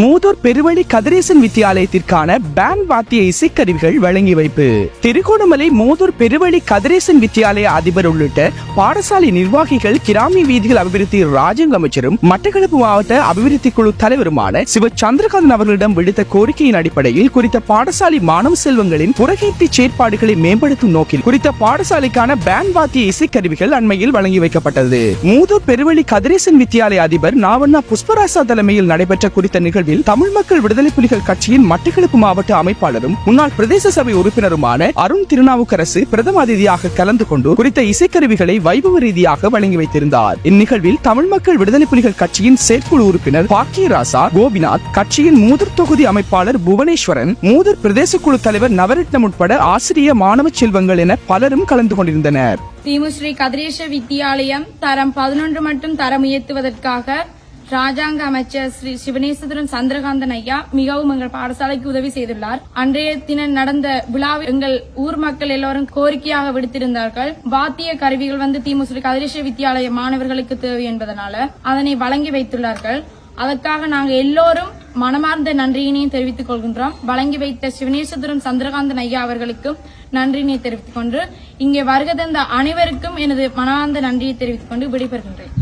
மூதூர் பெருவழி கதிரேசன் வித்தியாலயத்திற்கான பேண்ட் வாத்திய இசைக்கருவிகள் வழங்கி வைப்பு. திருகோணமலை மூதூர் பெருவழி கதிரேசன் வித்தியாலய அதிபர் உள்ளிட்ட பாடசாலை நிர்வாகிகள் கிராமிய வீதிகள் அபிவிருத்தி ராஜங்க அமைச்சரும் மட்டக்களப்பு மாவட்ட அபிவிருத்தி குழு தலைவருமான சிவ சந்திரகாந்தன் அவர்களிடம் விடுத்த கோரிக்கையின் அடிப்படையில் குறித்த பாடசாலை மாணவ செல்வங்களின் புறகீர்த்தி செயற்பாடுகளை மேம்படுத்தும் நோக்கில் குறித்த பாடசாலைக்கான பேண்ட் வாத்திய இசைக்கருவிகள் அண்மையில் வழங்கி வைக்கப்பட்டது. மூதூர் பெருவழி கதிரேசன் வித்தியாலய அதிபர் நாவண்ணா புஷ்பராசா தலைமையில் நடைபெற்ற குறித்த நிகழ்வு நிகழ்வில் தமிழ் மக்கள் விடுதலை புலிகள் கட்சியின் மட்டக்களப்பு மாவட்ட அமைப்பாளரும் முன்னாள் பிரதேச சபை உறுப்பினருமான அருண் திருநாவுக்கரசு பிரதம அதிதியாக கலந்து கொண்டு குறித்த இசைக்கருவிகளை வைபவ ரீதியாக வழங்கி வைத்திருந்தார். இந்நிகழ்வில் தமிழ் மக்கள் விடுதலை புலிகள் கட்சியின் செயற்குழு உறுப்பினர் பாக்கியராசா கோபிநாத் கட்சியின் மூதூர் தொகுதி அமைப்பாளர் புவனேஸ்வரன் மூதூர் பிரதேச குழு தலைவர் நவரத்னம் உட்பட ஆசிரிய மாணவ செல்வங்கள் என பலரும் கலந்து கொண்டிருந்தனர். திமுஸ்ரீ கதிரேஷ வித்தியாலயம் தரம் பதினொன்று மட்டும் தரம் உயர்த்துவதற்காக ராஜாங்க அமைச்சர் ஸ்ரீ சிவனேசதுரன் சந்திரகாந்தன் ஐயா மிகவும் எங்கள் பாடசாலைக்கு உதவி செய்துள்ளார். அன்றைய தினம் நடந்த விழாவில் எங்கள் ஊர் மக்கள் எல்லோரும் கோரிக்கையாக விடுத்திருந்தார்கள். வாத்திய கருவிகள் வந்து தீமுஸ்ரீ கதிரேஷ வித்தியாலய மாணவர்களுக்கு தேவை என்பதனால அதனை வழங்கி வைத்துள்ளார்கள். அதற்காக நாங்கள் எல்லோரும் மனமார்ந்த நன்றியினையும் தெரிவித்துக் கொள்கின்றோம். வழங்கி வைத்த சிவனேசதுரன் சந்திரகாந்தன் ஐயா அவர்களுக்கும் நன்றியினை தெரிவித்துக் கொண்டு இங்கே வருகை தந்த அனைவருக்கும் எனது மனமார்ந்த நன்றியை தெரிவித்துக் கொண்டு விடைபெறுகின்றேன்.